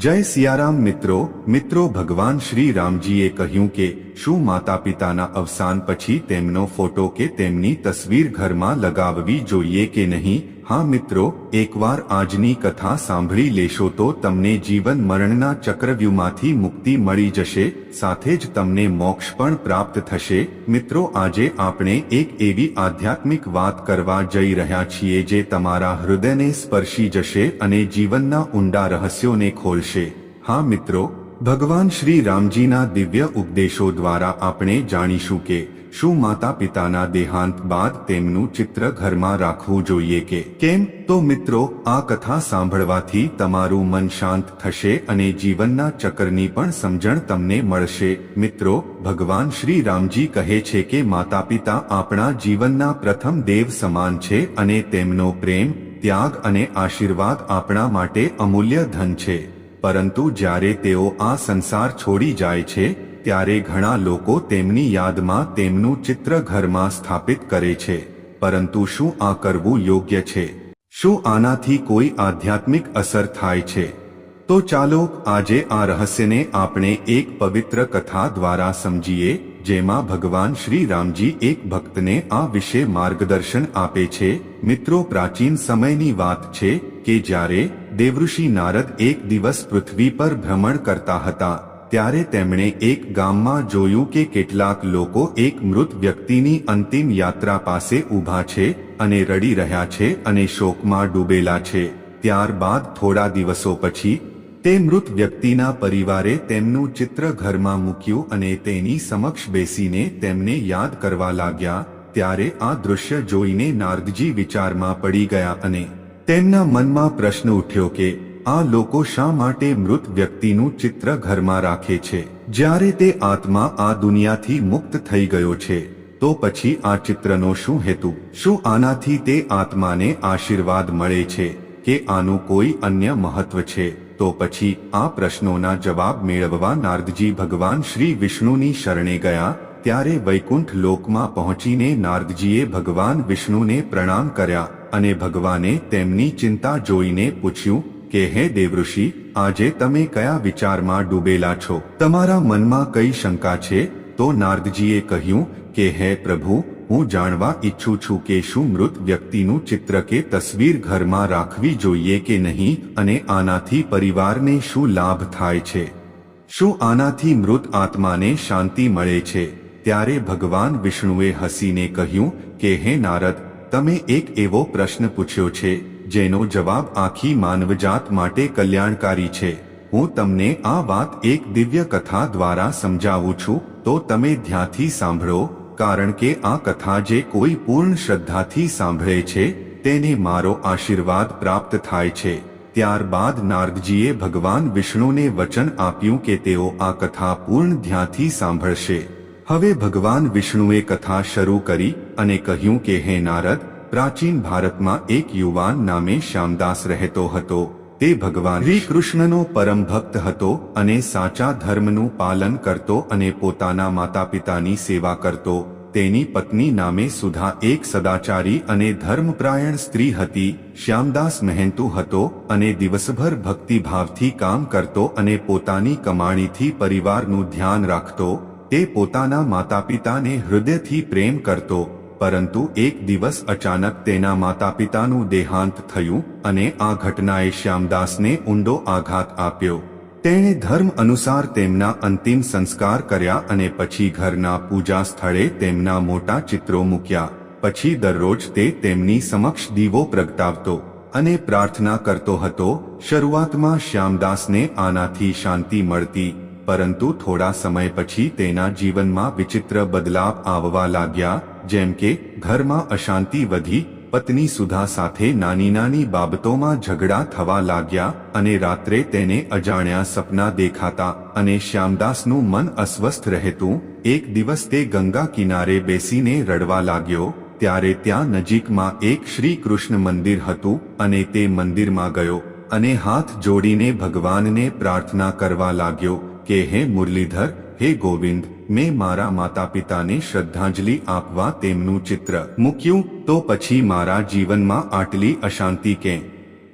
જય સિયારામ મિત્રો મિત્રો ભગવાન શ્રી રામજીએ કહ્યું કે, શું માતા પિતાના અવસાન પછી તેમનો ફોટો કે તેમની તસવીર ઘરમાં લગાવવી જોઈએ કે નહીં? હા મિત્રો, એકવાર આજની કથા સાંભળી લેશો તો તમને જીવન મરણના ચક્રવ્યૂહમાંથી મુક્તિ મળી જશે, સાથે જ તમને મોક્ષ પણ પ્રાપ્ત થશે. મિત્રો, આજે આપણે એક એવી આધ્યાત્મિક વાત કરવા જઈ રહ્યા છીએ જે તમારા હૃદયને સ્પર્શી જશે અને જીવનના ઊંડા રહસ્યોને ખોલશે. હા મિત્રો, ભગવાન શ્રી રામજીના દિવ્ય ઉપદેશો દ્વારા આપણે જાણીશું કે શું માતા પિતાના દેહાંત બાદ તેમનું ચિત્ર ઘરમાં રાખવું જોઈએ કે કેમ? તો મિત્રો, આ કથા સાંભળવાથી તમારું મન શાંત થશે અને જીવનના ચક્રની પણ સમજણ તમને મળશે. મિત્રો, ભગવાન શ્રી રામજી કહે છે કે માતા પિતા આપણા જીવનના પ્રથમ દેવ સમાન છે અને તેમનો પ્રેમ, ત્યાગ અને આશીર્વાદ આપણા માટે અમૂલ્ય ધન છે. પરંતુ જ્યારે તેઓ આ સંસાર છોડી જાય છે ત્યારે ઘણા લોકો તેમની યાદમાં તેમનું ચિત્ર ઘરમાં સ્થાપિત કરે છે, પરંતુ શું આ કરવું યોગ્ય છે? શું આનાથી કોઈ આધ્યાત્મિક અસર થાય છે? તો ચાલો આજે આ રહસ્યને આપણે એક પવિત્ર કથા દ્વારા સમજીએ, જેમાં ભગવાન શ્રી રામજી એક ભક્તને આ વિશે માર્ગદર્શન આપે છે. મિત્રો, પ્રાચીન સમયની વાત છે કે જ્યારે દેવઋષિ નારદ એક દિવસ પૃથ્વી પર ભ્રમણ કરતા હતા ત્યારે તેમણે એક ગામમાં જોયું કે કેટલાક લોકો એક મૃત વ્યક્તિની અંતિમ યાત્રા પાસે ઊભા છે અને રડી રહ્યા છે અને શોકમાં ડૂબેલા છે. ત્યારબાદ થોડા દિવસો પછી, તે મૃત વ્યક્તિના પરિવારે તેમનું ચિત્ર ઘરમાં મૂક્યું અને તેની સમક્ષ બેસીને તેમને યાદ કરવા લાગ્યા. ત્યારે આ દૃશ્ય જોઈને નારદજી વિચારમાં પડી ગયા અને તેમના મનમાં પ્રશ્ન ઉઠ્યો કે આ લોકો શા માટે મૃત વ્યક્તિનું ચિત્ર ઘરમાં રાખે છે? જ્યારે તે આત્મા આ દુનિયાથી મુક્ત થઈ ગયો છે, તો પછી આ ચિત્રનો શું હેતુ? શું આનાથી તે આત્માને આશીર્વાદ મળે છે કે આનું કોઈ અન્ય મહત્વ છે? તો પછી આ પ્રશ્નોના જવાબ મેળવવા નારદજી ભગવાન શ્રી વિષ્ણુની શરણે ગયા, ત્યારે વૈકુંઠ લોકમાં પહોંચીને નારદજીએ ભગવાન વિષ્ણુને પ્રણામ કર્યા અને ભગવાને તેમની ચિંતા જોઈને પૂછ્યું કે, હે દેવઋષિ, આજે તમે કયા વિચારમાં ડૂબેલા છો? તમારા મનમાં કઈ શંકા છે? તો નારદજીએ કહ્યું કે, હે પ્રભુ, હું જાણવા ઈચ્છું છું કે શું મૃત વ્યક્તિનું ચિત્ર કે તસવીર ઘરમાં રાખવી જોઈએ કે નહીં અને આનાથી પરિવારને શું લાભ થાય છે? શું આનાથી મૃત આત્માને શાંતિ મળે છે? ત્યારે ભગવાન વિષ્ણુએ હસીને કહ્યું કે, હે નારદ, તમે એક એવો પ્રશ્ન પૂછ્યો છે. જેનો જવાબ આખી માનવજાત માટે કલ્યાણકારી છે. હું તમને આ વાત એક દિવ્ય કથા દ્વારા સમજાવું છું, તો તમે ધ્યાનથી સાંભળો, કારણ કે આ કથા જે કોઈ પૂર્ણ શ્રદ્ધાથી સાંભળે છે, તેને મારો આશીર્વાદ પ્રાપ્ત થાય છે. ત્યારબાદ નારદજીએ ભગવાન વિષ્ણુને વચન આપ્યું કે તેઓ આ કથા પૂર્ણ ધ્યાનથી સાંભળશે. હવે ભગવાન વિષ્ણુએ કથા શરૂ કરી અને કહ્યું કે, હે નારદ પ્રાચીન ભારતમાં એક યુવાન નામે શ્યામદાસ રહેતો હતો. તે ભગવાન શ્રી કૃષ્ણનો પરમ ભક્ત હતો અને સાચા ધર્મનું પાલન કરતો અને પોતાના માતા પિતાની સેવા કરતો. તેની પત્ની નામે સુધા એક સદાચારી અને ધર્મપ્રાયણ સ્ત્રી હતી. શ્યામદાસ મહેનતુ હતો અને દિવસભર ભક્તિભાવથી કામ કરતો અને પોતાની કમાણીથી પરિવારનું ધ્યાન રાખતો. તે પોતાના માતા પિતાને હૃદયથી પ્રેમ કરતો. પરંતુ એક દિવસ અચાનક તેના માતા પિતાનું દેહાંત થયું અને આ ઘટનાએ શ્યામદાસને ઊંડો આઘાત આપ્યો. તેણે ધર્મ અનુસાર તેમના અંતિમ સંસ્કાર કર્યા અને પછી ઘરના પૂજા સ્થળે તેમના મોટા ચિત્રો મૂક્યા. પછી દરરોજ તે તેમની સમક્ષ દીવો પ્રગટાવતો અને પ્રાર્થના કરતો હતો, શરૂઆતમાં શ્યામદાસને આનાથી શાંતિ મળતી, પરંતુ થોડા સમય પછી તેના જીવનમાં વિચિત્ર બદલાવ આવવા લાગ્યા જેમ કે, ઘરમાં અશાંતિ વધી, પત્ની સુધા સાથે નાની નાની બાબતોમાં ઝઘડા થવા લાગ્યા અને રાત્રે તેને અજાણ્યા સપના દેખાતા અને શ્યામદાસનું મન અસ્વસ્થ રહેતું, એક દિવસ તે ગંગા કિનારે બેસીને રડવા લાગ્યો, ત્યારે ત્યાં નજીકમાં એક શ્રી કૃષ્ણ મંદિર હતું અને તે મંદિરમાં ગયો અને હાથ જોડીને ભગવાનને પ્રાર્થના કરવા લાગ્યો કે, હે મુરલીધર હે ગોવિંદ, મેં મારા માતા પિતાને શ્રદ્ધાંજલિ આપવા તેમનું ચિત્ર મૂક્યું, તો પછી મારા જીવનમાં આટલી અશાંતિ કેમ?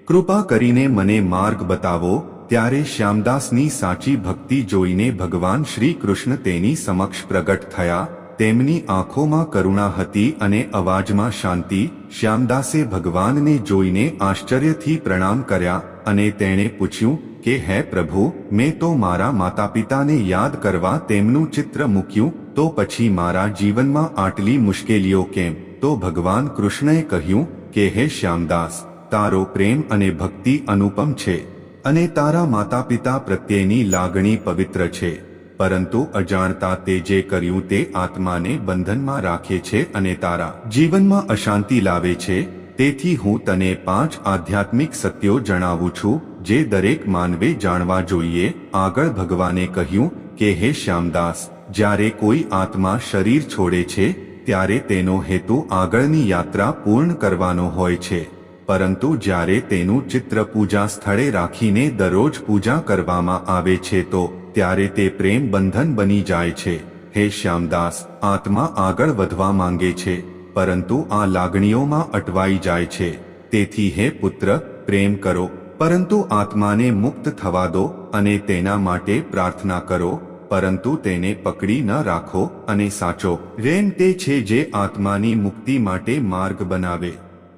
કૃપા કરીને મને માર્ગ બતાવો, ત્યારે શ્યામદાસની સાચી ભક્તિ જોઈને ભગવાન શ્રી કૃષ્ણ તેની સમક્ષ પ્રગટ થયા, તેમની આંખોમાં કરુણા હતી અને અવાજમાં શાંતિ, શ્યામદાસે ભગવાનને જોઈને આશ્ચર્યથી પ્રણામ કર્યા, અને તેણે પૂછ્યું કે, હે પ્રભુ, મેં તો મારા માતા પિતાને યાદ કરવા તેમનું ચિત્ર મૂક્યું, તો પછી મારા જીવનમાં આટલી મુશ્કેલીઓ કેમ? તો ભગવાન કૃષ્ણએ કહ્યું, કે, હે શ્યામદાસ, તારો પ્રેમ અને ભક્તિ અનુપમ છે અને તારા માતા પિતા પ્રત્યેની લાગણી પવિત્ર છે. પરંતુ અજાણતા તે જે કર્યું તે આત્માને બંધનમાં રાખે છે અને તારા જીવનમાં અશાંતિ લાવે છે. તેથી હું તને પાંચ આધ્યાત્મિક સત્યો જણાવું છું. જે દરેક માનવે જાણવા જોઈએ, આગળ ભગવાને કહ્યું કે, હે શ્યામદાસ, જ્યારે કોઈ આત્મા શરીર છોડે છે, ત્યારે તેનો હેતુ આગળની યાત્રા પૂર્ણ કરવાનો હોય છે. પરંતુ જ્યારે તેનું ચિત્ર પૂજા સ્થળે રાખીને દરરોજ પૂજા કરવામાં આવે છે, તો ત્યારે તે પ્રેમ બંધન બની જાય છે. હે શ્યામદાસ, આત્મા આગળ વધવા માંગે છે, પરંતુ આ લાગણીઓમાં અટવાઈ જાય છે. તેથી હે પુત્ર, પ્રેમ કરો. પરંતુ આત્માને મુક્ત થવા દો અને તેના માટે પ્રાર્થના કરો, પરંતુ તેને પકડી ન રાખો અને સાચો રેન તે છે જે આત્માની મુક્તિ માટે માર્ગ બનાવે.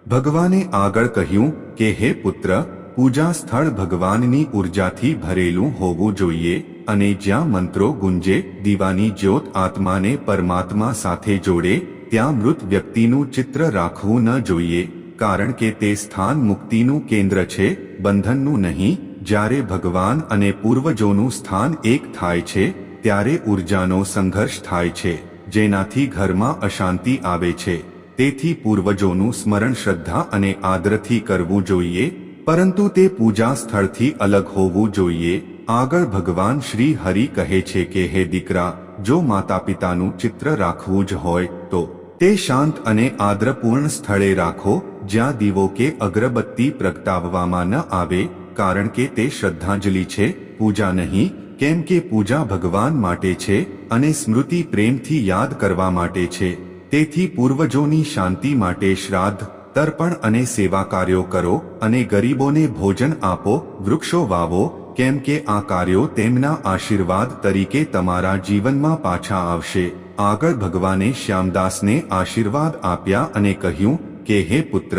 ભગવાને આગળ કહ્યું કે, હે પુત્ર, પૂજા સ્થળ ભગવાનની ઉર્જાથી ભરેલું હોવું જોઈએ અને જ્યાં મંત્રો ગુંજે, દીવાની જ્યોત આત્માને પરમાત્મા સાથે જોડે, ત્યાં મૃત વ્યક્તિનું ચિત્ર રાખવું ન જોઈએ. કારણ કે તે સ્થાન મુક્તિનું કેન્દ્ર છે, બંધનનું નહીં, જ્યારે ભગવાન અને પૂર્વજોનું સ્થાન એક થાય છે, ત્યારે ઉર્જાનો સંઘર્ષ થાય છે, જેનાથી ઘરમાં અશાંતિ આવે છે. તેથી પૂર્વજોનું સ્મરણ શ્રદ્ધા અને આદરથી કરવું જોઈએ, પરંતુ તે પૂજા સ્થળથી અલગ હોવું જોઈએ. આગળ ભગવાન શ્રી હરિ કહે છે કે, હે દીકરા, જો માતા પિતાનું ચિત્ર રાખવું જ હોય, તો તે શાંત અને આદ્રપૂર્ણ સ્થળે રાખો જ્યાં દીવો કે અગરબત્તી પ્રગટાવવામાં ન આવે, કારણ કે તે શ્રદ્ધાંજલિ છે, પૂજા નહીં, કેમ કે પૂજા ભગવાન માટે છે અને સ્મૃતિ પ્રેમથી યાદ કરવા માટે છે. તેથી પૂર્વજોની શાંતિ માટે શ્રાદ્ધ, તર્પણ અને સેવા કાર્યો કરો અને ગરીબોને ભોજન આપો, વૃક્ષો વાવો, કેમ કે આ કાર્યો તેમના આશીર્વાદ તરીકે તમારા જીવનમાં પાછા આવશે. આગળ ભગવાને શ્યામદાસને આશીર્વાદ આપ્યા અને કહ્યું કે, હે પુત્ર,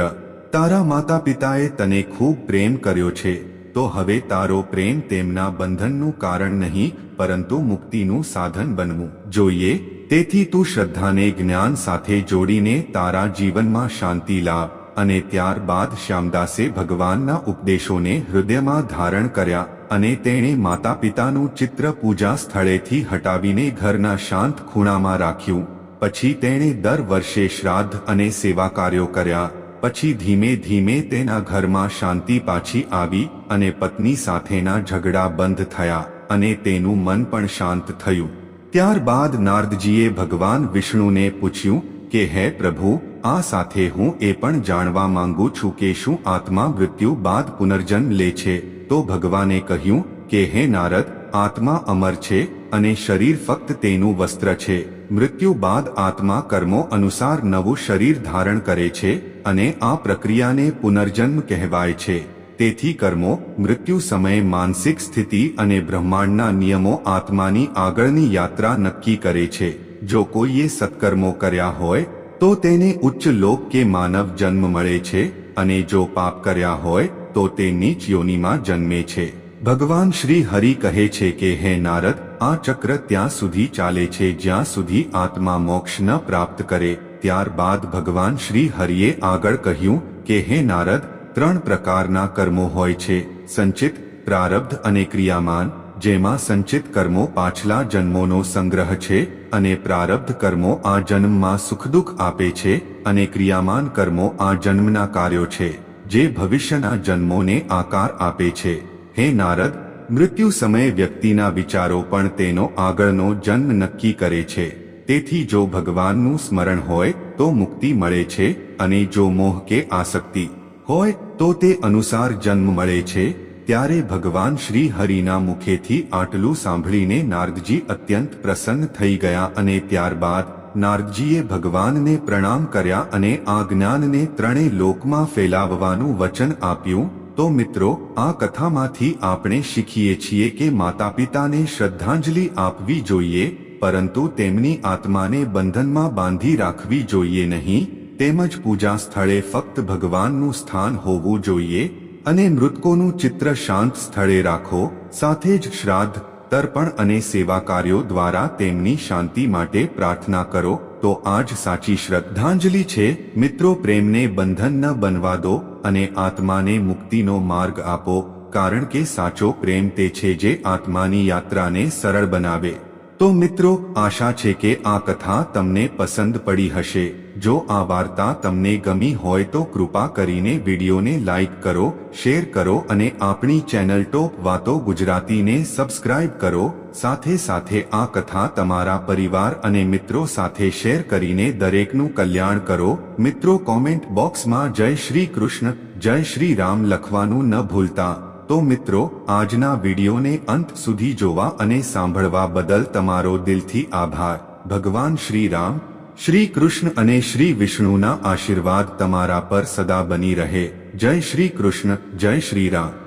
તારા માતા પિતાએ તને ખૂબ પ્રેમ કર્યો છે, તો હવે તારો પ્રેમ તેમના બંધનનું કારણ નહીં, પરંતુ મુક્તિનું સાધન બનવું. જોઈએ, તેથી તું શ્રદ્ધાને જ્ઞાન સાથે જોડીને તારા જીવનમાં શાંતિ લાવ અને ત્યારબાદ શ્યામદાસે ભગવાનના ઉપદેશોને હૃદયમાં ધારણ કર્યા અને તેણે માતા પિતાનું ચિત્ર પૂજા સ્થળેથી હટાવીને ઘરના શાંત ખૂણામાં રાખ્યું. પછી તેણે દર વર્ષે શ્રાદ્ધ અને સેવા કાર્યો કર્યા, પછી ધીમે ધીમે તેના ઘરમાં શાંતિ પાછી આવી અને પત્ની સાથેના ઝઘડા બંધ થયા અને તેનું મન પણ શાંત થયું. ત્યારબાદ નારદજીએ ભગવાન વિષ્ણુને પૂછ્યું કે, હે પ્રભુ, આ સાથે હું એ પણ જાણવા માંગુ છું કે શું આત્મા મૃત્યુ બાદ પુનર્જન્મ લે છે? તો ભગવાને કહ્યું કે, હે નારદ, આત્મા અમર છે અને શરીર ફક્ત તેનું વસ્ત્ર છે. મૃત્યુ બાદ આત્મા કર્મો અનુસાર નવું શરીર ધારણ કરે છે અને આ પ્રક્રિયાને પુનર્જન્મ કહેવાય છે. તેથી કર્મો, મૃત્યુ સમયે માનસિક સ્થિતિ અને બ્રહ્માંડના નિયમો આત્માની આગળની યાત્રા નક્કી કરે છે. જો કોઈએ સત્કર્મો કર્યા હોય, તો તેને ઉચ્ચ લોક કે માનવ જન્મ મળે છે અને જો પાપ કર્યા હોય, તો તે નીચ યોનિમાં જન્મે છે. ભગવાન શ્રી હરિ કહે છે કે, હે નારદ, આ ચક્ર ત્યાં સુધી ચાલે છે. જ્યાં સુધી આત્મા મોક્ષ ન પ્રાપ્ત કરે, ત્યારબાદ ભગવાન શ્રી હરિએ આગળ કહ્યું કે, હે નારદ, ત્રણ પ્રકારના કર્મો હોય છે. સંચિત, પ્રારબ્ધ અને ક્રિયામાન, જેમાં સંચિત કર્મો પાછલા જન્મોનો સંગ્રહ છે અને પ્રારબ્ધ કર્મો આ જન્મમાં સુખદુઃખ આપે છે અને ક્રિયામાન કર્મો આ જન્મના કાર્યો છે, જે ભવિષ્યના જન્મોને આકાર આપે છે. હે નારદ, મૃત્યુ સમયે વ્યક્તિના વિચારો પણ તેનો આગળનો જન્મ નક્કી કરે છે. તેથી જો ભગવાનનું સ્મરણ હોય, તો મુક્તિ મળે છે અને જો મોહ કે આસક્તિ હોય, તો તે અનુસાર જન્મ મળે છે. ત્યારે ભગવાન શ્રી હરિના મુખેથી આટલું સાંભળીને નારદજી અત્યંત પ્રસન્ન થઈ ગયા અને ત્યારબાદ નારદજીએ ભગવાનને પ્રણામ કર્યા અને આ જ્ઞાનને ત્રણેય લોકમાં ફેલાવવાનું વચન આપ્યું. તો મિત્રો, આ કથામાંથી આપણે શીખીએ છીએ કે માતા પિતાને શ્રદ્ધાંજલિ આપવી જોઈએ, પરંતુ તેમની આત્માને બંધનમાં બાંધી રાખવી જોઈએ નહીં, તેમજ પૂજા સ્થળે ફક્ત ભગવાનનું સ્થાન હોવું જોઈએ, અને મૃતકોનું ચિત્ર શાંત સ્થળે રાખો, સાથે જ શ્રાદ્ધ, તર્પણ અને સેવા કાર્યો દ્વારા તેમની શાંતિ માટે પ્રાર્થના કરો તો આ જ સાચી શ્રદ્ધાંજલિ છે. મિત્રો, પ્રેમને બંધન ન બનવા દો અને આત્માને મુક્તિનો માર્ગ આપો. કારણ કે સાચો પ્રેમ તે છે જે આત્માની યાત્રાને સરળ બનાવે. તો મિત્રો, આશા છે કે આ કથા તમને પસંદ પડી હશે. જો આ વાર્તા તમને ગમી હોય તો કૃપા કરીને વિડીયોને લાઈક કરો, શેર કરો અને આપણી ચેનલ ટોપ વાતો ગુજરાતીને સબસ્ક્રાઇબ કરો. સાથે સાથે આ કથા તમારા પરિવાર અને મિત્રો સાથે શેર કરીને દરેકનું કલ્યાણ કરો. મિત્રો, કોમેન્ટ બોક્સમાં જય શ્રી કૃષ્ણ, જય શ્રી રામ લખવાનું ન ભૂલતા. તો મિત્રો, આજના વિડીયોને અંત સુધી જોવા અને સાંભળવા બદલ તમારો દિલથી આભાર. ભગવાન શ્રી રામ શ્રી કૃષ્ણ અને શ્રી વિષ્ણુના આશીર્વાદ તમારા પર સદા બની રહે. જય શ્રી કૃષ્ણ, જય શ્રી રામ